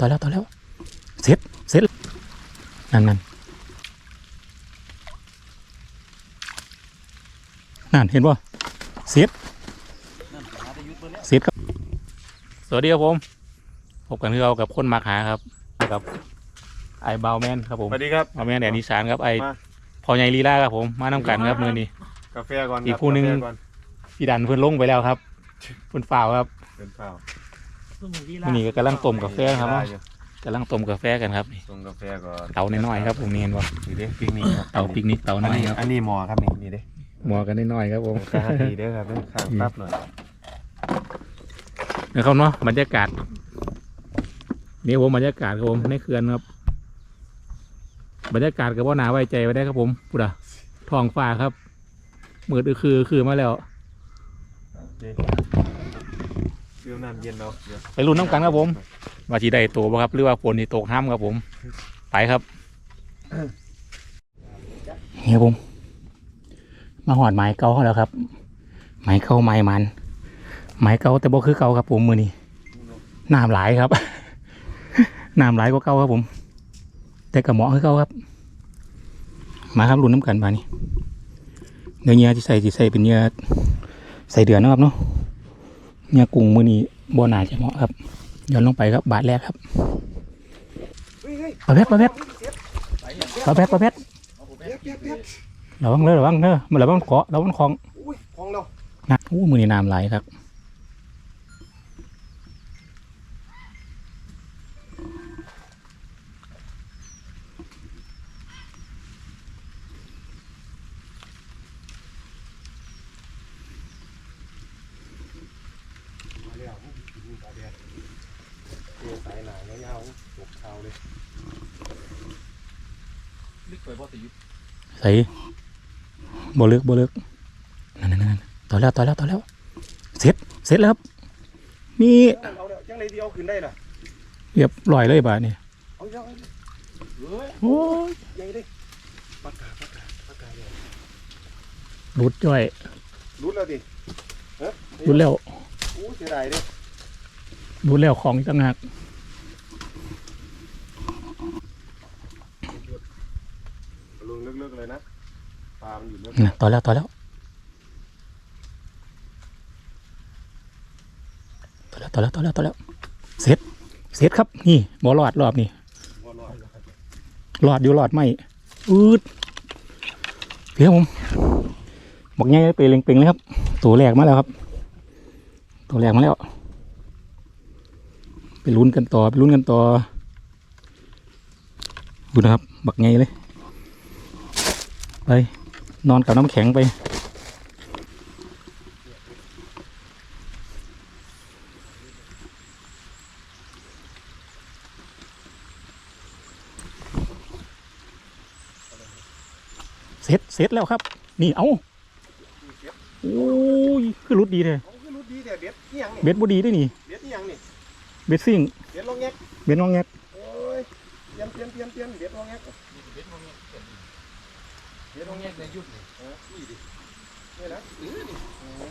ต่อแล้วต่อแล้วเสร็จเสร็จนั่นนั่นนั่นเห็นป่ะเสร็จเสร็จครับสวัสดีครับผมพบกันคือเรากับคนมักหาครับกับไอ้เบาแมนครับผมสวัสดีครับเบาแมนแดนอีสานครับไอ้มาพอใหญ่ลีลาครับผมมานํกันครับมือนี้กาแฟก่อนอีกรับคู่หนึ่งกาแฟก่อนพี่ดันเพื่อนลงไปแล้วครับเพื่อนฝ่าวครับเป็นข้าว มือนี้ก็กำลังต้มกาแฟครับได้อยู่กำลังต้มกาแฟกันครับนี่ส่งกาแฟก่อนเตาน้อยๆครับผมนี่เห็นป่ะนี่เด้ปิกนิกครับเตาปิกนิกเตาอันน้อยนี้ครับอันนี้หมอครับนี่นี่เด้หมอกันน้อยๆครับผมข้างทีเด้อครับเด้อข้างปั๊บหน่อยนะครับเนาะบรรยากาศนี่ผมบรรยากาศครับผมในเขื่อนครับ บรรยากาศกับว่าหนาไว้ใจไว้ได้ครับผมพุดอะทองฟ้าครับมืดอือคือคือมาแล้ว เจ๊เรื่องน้ำเย็นเนาะเดี๋ยวไปรุ่นน้ำกันครับผมว่าจีได้ตัวบ่ครับ หรือว่าฝนที่ตกห้ามครับผม ไปครับนี่ครับผม มาหอดไม้เก่าแล้วครับ ไม้เก่าไม้มัน ไม้เก่าแต่บ่คือเก่าครับผมมือนี้น้ำหลายครับ น้ำหลายกว่าเก่าครับผม แต่กระหมาะคือเก่าครับ มาครับรุ่นน้ำกันมานี่เนื้อเนื้อที่ใส่ที่ใส่เป็นเนื้อใส่เดือนนะครับเนาะ เนื้อกุ้งมือนี้บ่น่าจะเหมาะครับย้อนลงไปครับบาทแรกครับเฮ้ยเฮ้ยปลาเพชรปลาเพชรปลาเพชรปลาเพชรเปียกเปียกเปียกระวังเลยระวังเนอะมันระวังเกาะระวังของอุ้ยของเรานะอู้มือนี่น้ำไหลครับ มาแล้วนี่ปลาแดด เจ๊สายหนาแล้วยาวตกเท้าเลยใส่บ่ลึกบ่ลึกนั่นนั่นนั่นต่อแล้วต่อแล้วต่อแล้ว เสร็จเสร็จแล้วครับมีเอาแล้วจังไรที่เอาขึ้นได้ล่ะเรียบร้อยเลยบาทนี่เอายังเฮ้ยโอ้ยยังได้ปากกาปากกาปากกาเนี่ยหลุดจ้อยรุดแล้วดิเฮ้ยหลุดแล้วอู้เสียดายเด้หลุ ดแล้วของอีกต่างหากลงลึกๆเลยนะปลามันอยู่ลึกนะต่อแล้วต่อแล้วต่อแล้วต่อแล้วต่อแล้วต่อแล้วเสร็จเสร็จครับ นี่บ่รอดรอบนี่ว่ารอดแล้วครับหลอดอยู่หลอดไหมอืดเพียงผมบอกง่ายไปเล็งเปงเลยครับ ตัวแรกมาแล้วครับ ตัวแรกมาแล้ว ไปลุ้นกันต่อไปลุ้นกันต่อดูนะครับ บักไงเลย ไป นอนกับน้ำแข็งไป เสร็จเสร็จแล้วครับ นี่เอาโอ้ย คือรุดดีเลยเอาขึ้นรุดดีแต่เบ็ดนี่ยังนี่เบ็ดบดีด้วยนี่เบ็ดนี่ยังนี่ เบ็ดซิ่งเบ็ดลงแงกเบ็ดน้องแงกโอ้ยเปลี่ยนเปลี่ยนเปลี่ยนเปลี่ยนเบ็ดลงแงกเบ็ดลงแงกเบ็ดลงแงกในยุดนี่เออนี่ดินี่นะเออนี่เออ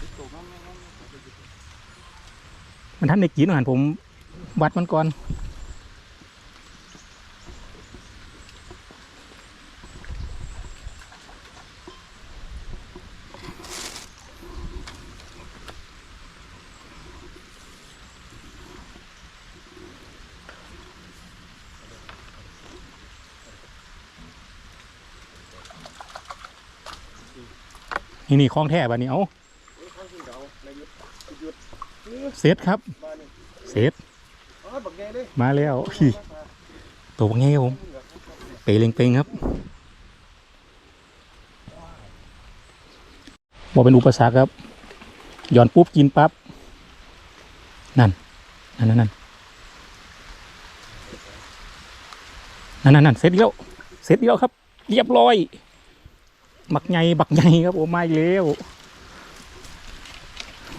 ติดตัวมันมันมันมันท่านในกินอาหารผมวัดมันก่อน นี่นี่คล้องแท้บันนี้เอาเฮ้ยข้างขึ้นเดาในยุดหยุดเออเสร็จครับ เสร็จ มาแล้วพี่ตัวไงครับผมเปเลงเปงครับบอกเป็นอุปสรรคครับหย่อนปุ๊บกินปั๊บนั่นนั่นนั่นนั่นนั่นนั่นเสร็จอีกแล้วเสร็จอีกแล้วครับ เรียบร้อย บักใหญ่บักใหญ่ครับผมมาอีกแล้ว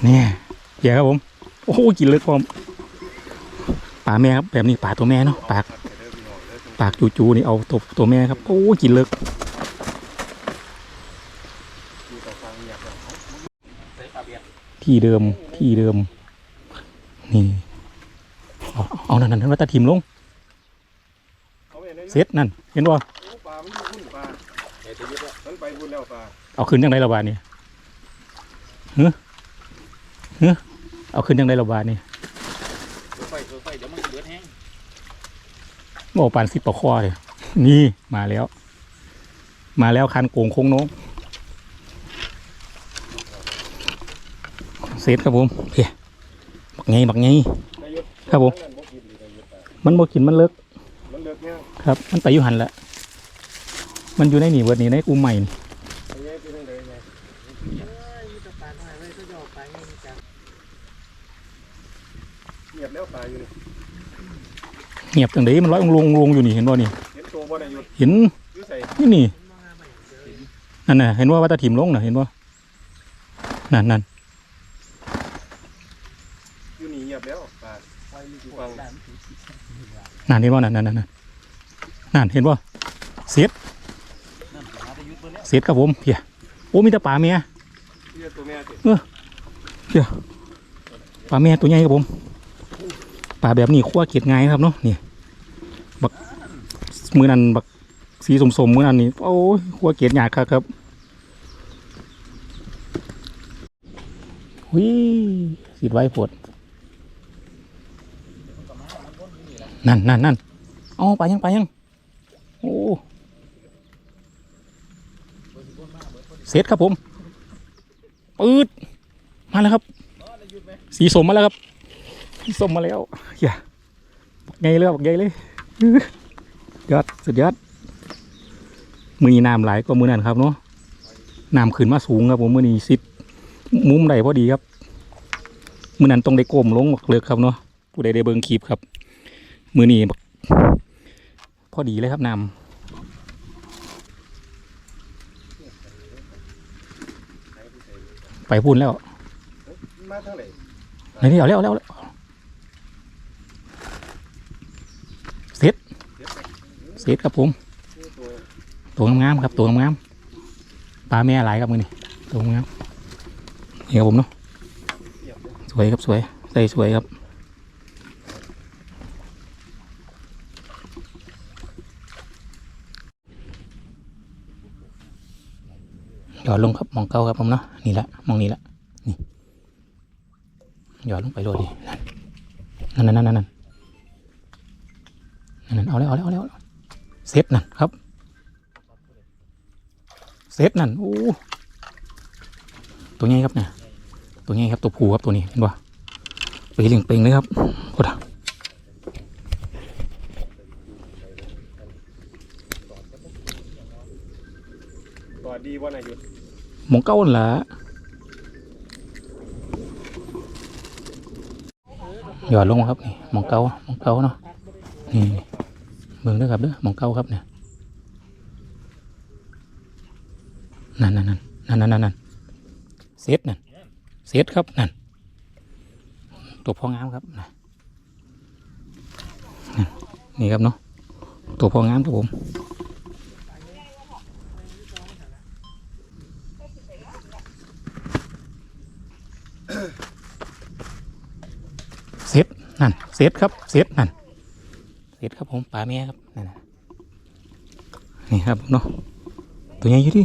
เนี่ยเดี๋ยวครับผม โอ้โหกินลึกผมป่าแม่ครับแบบนี้ป่าตัวแม่เนาะปาก ปากจูๆนี่เอาตัวตัวแม่ครับ โอ้กินเลิกอยู่ต่อฟังอยากแบบที่เดิมที่เดิม นี่ เอาเอานั่นนั่นนั่นว่าตาทิมลงเอาไปไหนเสร็จนั่น เห็นบ่ โอ้ปลามันอยู่พุ่นปลาไอ้ตัวยึดละมันไปบุญแล้วปลาเอาขึ้นยังไงระบาดนี่เฮ้เฮ้เอาขึ้นยังไงระบาดนี่ไฟไฟเดี๋ยวมันเดือดแห้งโอ้ปานสิบปะคอเลยนี่มาแล้ว มาแล้วคันโกงโค้งโน้งเสร็จครับผมเพียบักไงบักไงนายยุทธครับผมนั่นบ่กินเลยนายยุทธปลามันบ่กินมันเลิกมันเลิกเนี่ยครับ มันไปอยู่หันละ มันอยู่ในนี่เวิร์ดนี่ในอุ้มใหม่นี่ไอ้เงี้ยไปทางไหนไงเงียบแล้วปลาอยู่นี่เงียบจังไดมันร้อยองลงลงอยู่นี่เห็นบ่นี่เห็นตัวบ่นายยุทธเห็นอยู่ใส่นี่นี่นั่นน่ะเห็นว่าว่าตาถิ่มลงน่ะเห็นบ่นั่นนั่นอยู่นี่เงียบแล้วปลาฟังนั่นเห็นบ่นั่นนั่นนั่นนั่นนั่นเห็นบ่เสียด เสียดครับผมเพียโอ้มีแต่ปลาเมียเรียกตัวแม่สิปลาแม่ตัวใหญ่ครับผมปลาแบบนี้คั่วเกล็ดง่ายครับเนาะนี่บักมือนันบักสีสมๆมือนันนี่โอ้ยคั่วเกล็ดยากครับครับวิสิดไว้ปวดนั่นนั่นนั่นเอ๋อไปยังไปยังโอ้ เสร็จครับผมปืดมาแล้วครับ สีสมมาแล้วครับสีสมมาแล้วอย่าไงเลยบอกไงเลยยอดสุดยอดมือนี้น้ำไหลก็มือนั่นครับเนาะน้ำขึ้นมาสูงครับผมมือนี้สิบมุมใดพอดีครับมือนั้นต้องได้ก้มลงบักเลือกครับเนาะผู้ใดได้เบิงคลิปครับ มือนี้พอดีเลยครับน้ำ ไปพูดแล้วมาทางไหนไหนนี่เอาแล้วเอาแล้วเอาแล้วเสร็จเสร็จครับผมตัวตัวงามๆครับตัวงามๆปลาแม่หลายครับมือนี่ตัวงามนี่ครับผมเนาะเสียบเลยสวยครับสวยใส่สวยครับ หยอดลงครับมองเก้าครับผมเนาะนี่ละมองนี่ละนี่หยอดลงไปโรยดินั่นนั่นนั่นนั่นนั่นนั่นเอาแล้วเอาแล้วเอาแล้วเซตนั่นครับเซตนั่นโอ้ตัวใหญ่ครับเนี่ยตัวใหญ่ครับตัวผูครับตัวนี้เห็นป่ไปเลียงเปลงเลยครับโคตรตัวดีบ่านายยุทธ หมองเก้านั่นละหยอดลงมครับนี่มองเก้ามองเก้าเนาะนี่เบิ่งด้อครับเด้อมองเก้าครับเนี่ยนั่นนั่นนั่นนั่นนั่นนั่นเซตนั่นเซตครับนั่นตัวพองามครับนะนี่ครับเนาะตัวพองามครับผม เซตนั่นเซตครับเซตนั่นเซตครับผมปลาแม่ครับนั่นน่ะนี่ครับเนาะตัวใหญ่อยู่ดิ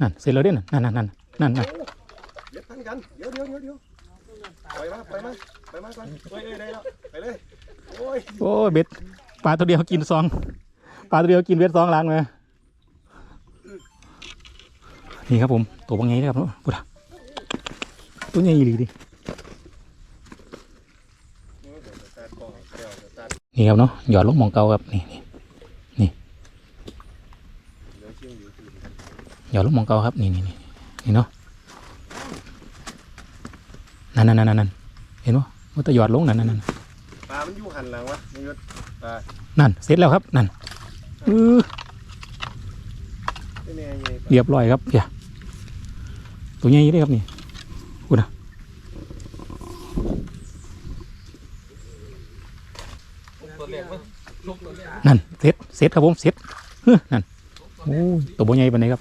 นั่นเสร็จแล้วเด้นั่นนั่นนั่นนั่นนั่นเดี๋ยวทันกันเดี๋ยวเดี๋ยวเดี๋ยวเดี๋ยวปล่อยมาปล่อยมาปล่อยมาก่อนเฮ้ยเอ้ยได้แล้วไปเลยโอ้ยโอ้ยเบ็ดปลาตัวเดียวกินซองปลาตัวเดียวกินเบ็ดซองล้างเลย นี่ครับผมตัวบางไงนะครับเนาะพุทธะตัวใหญ่ดีดิตัดกล่องเดี๋ยวตัดนี่ครับเนาะหยอดลงหมองเก่าครับนี่นี่เดี๋ยวเชี่ยวอยู่ที่หยอดลงหมองเก่าครับนี่นี่นี่นี่เนาะนั่นนั่นนั่นนั่นเห็นปะว่าแตะหยอดลงนั่นนั่นนั่นปลามันอยู่หันหลังวะนายยุทธปลานั่นเสร็จแล้วครับนั่นเออไม่แน่ยังไงเรียบร้อยครับเพีย ตัวใหญ่เลยครับนี่พูนะนั่นเสร็จเสร็จครับผมเสร็จเฮ้อนั่นโอ้ยตัวบ่ใหญ่ปานไหนครับ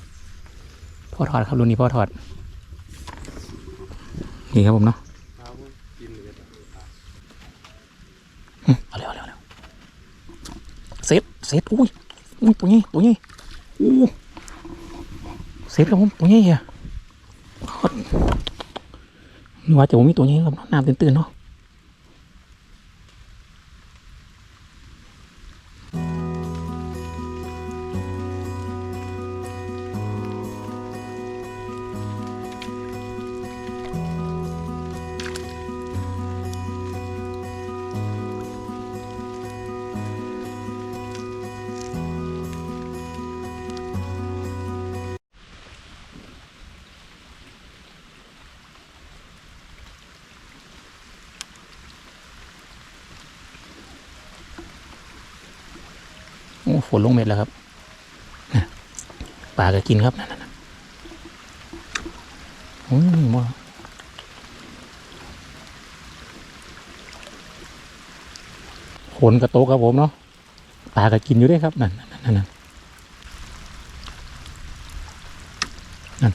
พ่อถอดครับรุ่นนี้พ่อถอดนี่ครับผมเนาะเอาเร็วเร็วเร็วเซตเซตอุ้ยอุ้ยตัวนี้ตัวนี้อู้เซตครับผมตัวนี้อะนึก ว่าจะผมมีตัวนี้ครับน้ำตื่นๆเนาะ ฝนลงเม็ดแล้วครับน่ะปลาก็กินครับนั่นนั่นโอ้ยมาฝนกระโตกครับผมเนาะปลาก็กินอยู่ด้วยครับนั่นนั่นนั่นนั่นนั่น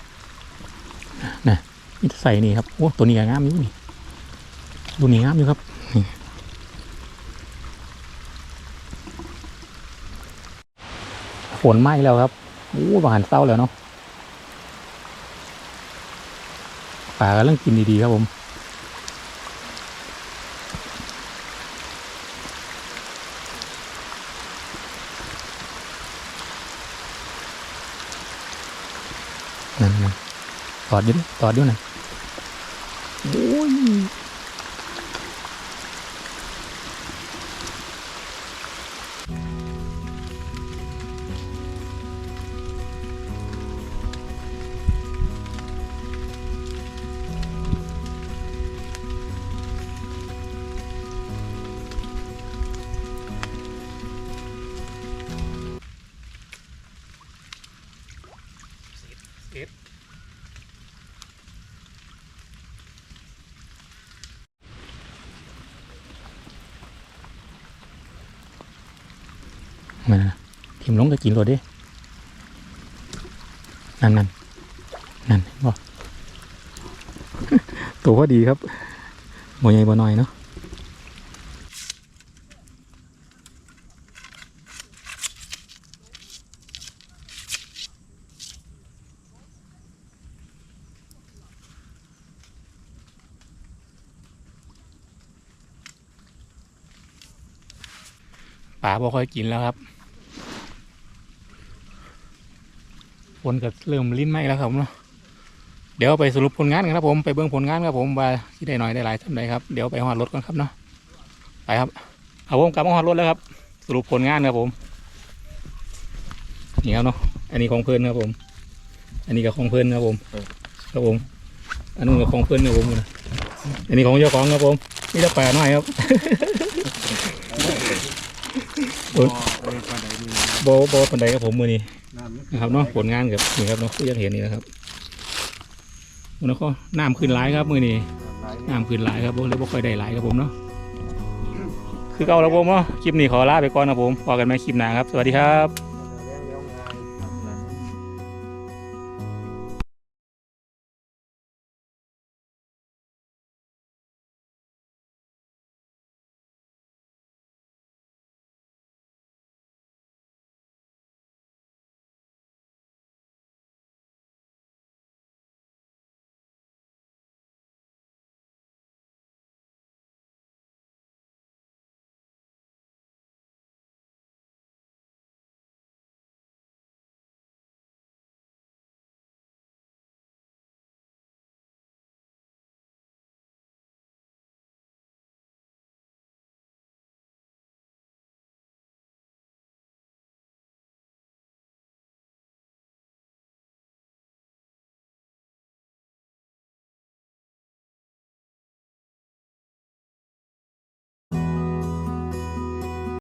น่ะนี่ใส่นี่ครับโอ้ตัวนี้งามอยู่นี่ดูนี่งามอยู่ครับ ฝนไหม้แล้วครับอู้บาหันเศร้าแล้วเนาะป่ากำลังกินดีๆครับผมนั่นนั่นตอดอยุ่ดิตอดอยู่นั่นโมาทิมลงก็กินรถดินั่นนั่นนั่นบ่ตัวพอดีครับบ่ใหญ่บ่น้อยเนาะปลาบ่ค่อยกินแล้วครับ ฝนก็เริ่มลิ้นไหมแล้วครับเนาะเดี๋ยวไปสรุปผลงานกันครับผมไปเบิ่งผลงานครับผมว่าที่ได้หน่อยได้หลายทำไดครับเดี๋ยวไปหอดรถกันครับเนาะไปครับเอาผมกลับมาหอดรถแล้วครับ สรุปผลงานครับผมนี่ครับเนาะอันนี้ของเพื่อนครับผม อันนี้ก็ของเพื่อนครับผมครับผมอันนู้นก็ของเพื่อนครับผมนะอันนี้ของเจ้าของครับผมนี่จะแปลหน่อยครับโอ้ยปลาไหลนี่โบโบปันไดครับผมมือนี้ นะครับเนาะผลงานกับนี่ครับเนาะที่ยังเห็นนี่นะครับแล้วก็น้ำขึ้นหลายครับมือนี้น้ำขึ้นหลายครับผมเลยบ่ค่อยได้หลายครับผมเนาะคือเก่าแล้วผมเนาะคลิปนี้ขอลาไปก่อนนะผมพอกันไหมคลิปหน้าครับ สวัสดีครับ